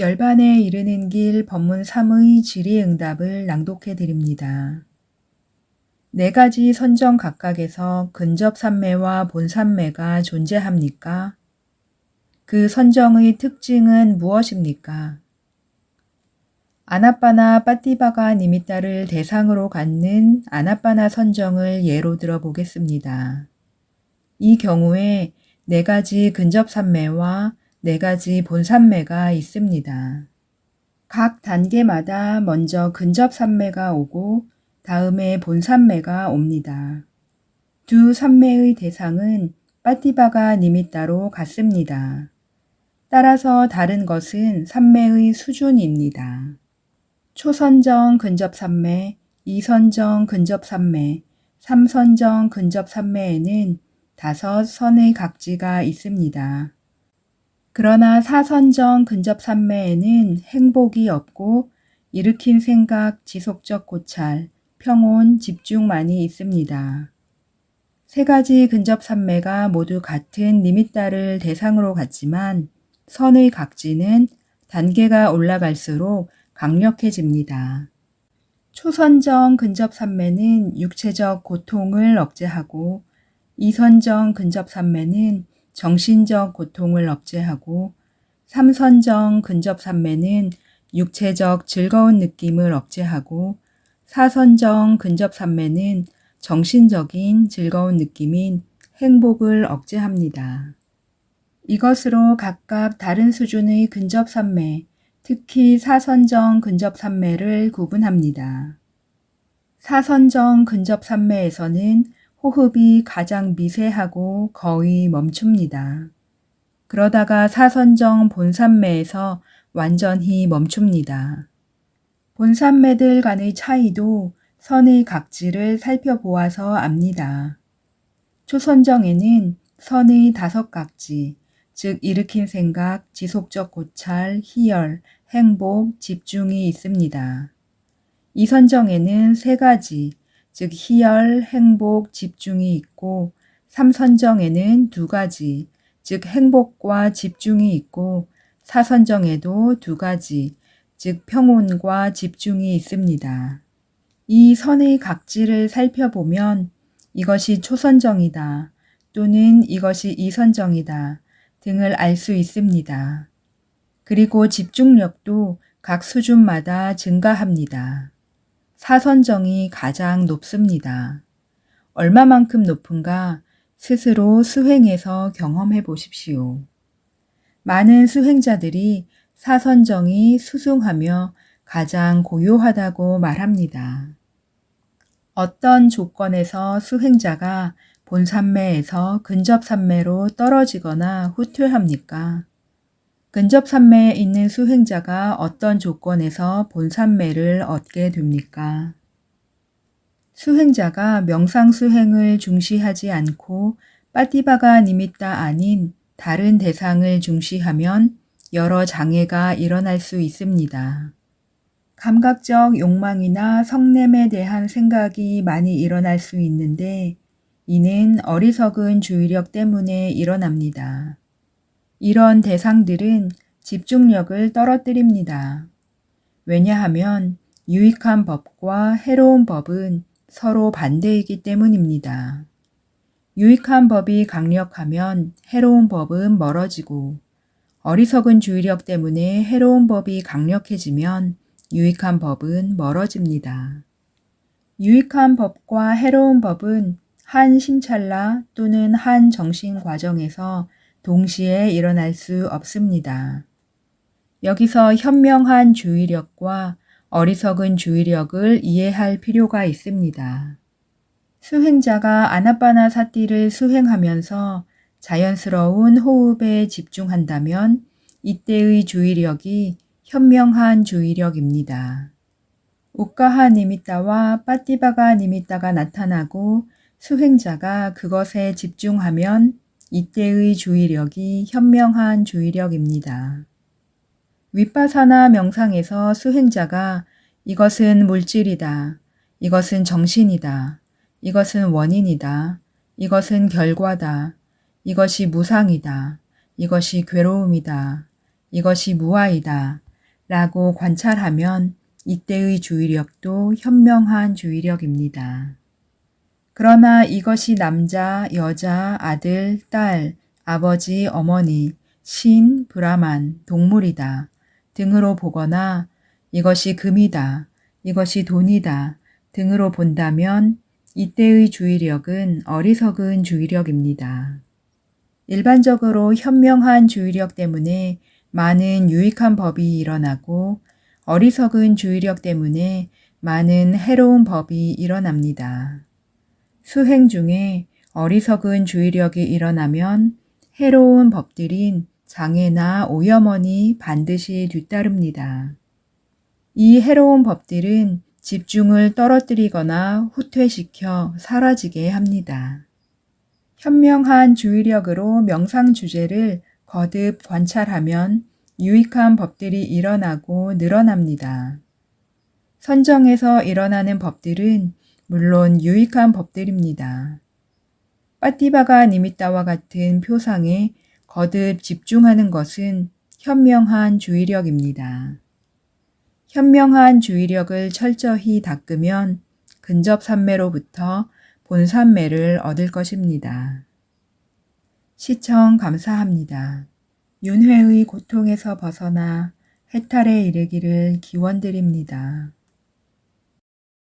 열반에 이르는 길 법문 3의 질의응답을 낭독해 드립니다. 네 가지 선정 각각에서 근접 산매와 본산매가 존재합니까? 그 선정의 특징은 무엇입니까? 아나빠나 빠띠바가 니미따를 대상으로 갖는 아나빠나 선정을 예로 들어 보겠습니다. 이 경우에 네 가지 근접 산매와 네 가지 본산매가 있습니다. 각 단계마다 먼저 근접 산매가 오고 다음에 본산매가 옵니다. 두 산매의 대상은 빠띠바가 니미따로 같습니다. 따라서 다른 것은 산매의 수준입니다. 초선정 근접 산매, 이선정 근접 산매, 삼선정 근접 산매에는 다섯 선의 각지가 있습니다. 그러나 사선정 근접 산매에는 행복이 없고 일으킨 생각, 지속적 고찰, 평온, 집중만이 있습니다. 세 가지 근접 산매가 모두 같은 니미따를 대상으로 갖지만 선의 각지는 단계가 올라갈수록 강력해집니다. 초선정 근접 산매는 육체적 고통을 억제하고 이선정 근접 산매는 정신적 고통을 억제하고 삼선정 근접 산매는 육체적 즐거운 느낌을 억제하고 사선정 근접 산매는 정신적인 즐거운 느낌인 행복을 억제합니다. 이것으로 각각 다른 수준의 근접 산매, 특히 사선정 근접 산매를 구분합니다. 사선정 근접 산매에서는 호흡이 가장 미세하고 거의 멈춥니다. 그러다가 사선정 본산매에서 완전히 멈춥니다. 본산매들 간의 차이도 선의 각지를 살펴보아서 압니다. 초선정에는 선의 다섯 각지, 즉 일으킨 생각, 지속적 고찰, 희열, 행복, 집중이 있습니다. 이선정에는 세 가지, 즉 희열, 행복, 집중이 있고 삼선정에는 두 가지, 즉 행복과 집중이 있고 사선정에도 두 가지, 즉 평온과 집중이 있습니다. 이 선의 각지를 살펴보면 이것이 초선정이다 또는 이것이 이선정이다 등을 알 수 있습니다. 그리고 집중력도 각 수준마다 증가합니다. 사선정이 가장 높습니다. 얼마만큼 높은가 스스로 수행해서 경험해 보십시오. 많은 수행자들이 사선정이 수승하며 가장 고요하다고 말합니다. 어떤 조건에서 수행자가 본산매에서 근접산매로 떨어지거나 후퇴합니까? 근접 산매에 있는 수행자가 어떤 조건에서 본 산매를 얻게 됩니까? 수행자가 명상 수행을 중시하지 않고 빠띠바가 니미따 아닌 다른 대상을 중시하면 여러 장애가 일어날 수 있습니다. 감각적 욕망이나 성냄에 대한 생각이 많이 일어날 수 있는데 이는 어리석은 주의력 때문에 일어납니다. 이런 대상들은 집중력을 떨어뜨립니다. 왜냐하면 유익한 법과 해로운 법은 서로 반대이기 때문입니다. 유익한 법이 강력하면 해로운 법은 멀어지고 어리석은 주의력 때문에 해로운 법이 강력해지면 유익한 법은 멀어집니다. 유익한 법과 해로운 법은 한 심찰라 또는 한 정신 과정에서 동시에 일어날 수 없습니다. 여기서 현명한 주의력과 어리석은 주의력을 이해할 필요가 있습니다. 수행자가 아나빠나 사띠를 수행하면서 자연스러운 호흡에 집중한다면 이때의 주의력이 현명한 주의력입니다. 우카하 니미따와 빠띠바가 니미따가 나타나고 수행자가 그것에 집중하면 이때의 주의력이 현명한 주의력입니다. 윗바사나 명상에서 수행자가 이것은 물질이다. 이것은 정신이다. 이것은 원인이다. 이것은 결과다. 이것이 무상이다. 이것이 괴로움이다. 이것이 무아이다. 라고 관찰하면 이때의 주의력도 현명한 주의력입니다. 그러나 이것이 남자, 여자, 아들, 딸, 아버지, 어머니, 신, 브라만, 동물이다 등으로 보거나 이것이 금이다, 이것이 돈이다 등으로 본다면 이때의 주의력은 어리석은 주의력입니다. 일반적으로 현명한 주의력 때문에 많은 유익한 법이 일어나고 어리석은 주의력 때문에 많은 해로운 법이 일어납니다. 수행 중에 어리석은 주의력이 일어나면 해로운 법들인 장애나 오염원이 반드시 뒤따릅니다. 이 해로운 법들은 집중을 떨어뜨리거나 후퇴시켜 사라지게 합니다. 현명한 주의력으로 명상 주제를 거듭 관찰하면 유익한 법들이 일어나고 늘어납니다. 선정에서 일어나는 법들은 물론 유익한 법들입니다. 빠띠바가 니미따와 같은 표상에 거듭 집중하는 것은 현명한 주의력입니다. 현명한 주의력을 철저히 닦으면 근접 삼매로부터 본삼매를 얻을 것입니다. 시청 감사합니다. 윤회의 고통에서 벗어나 해탈에 이르기를 기원드립니다.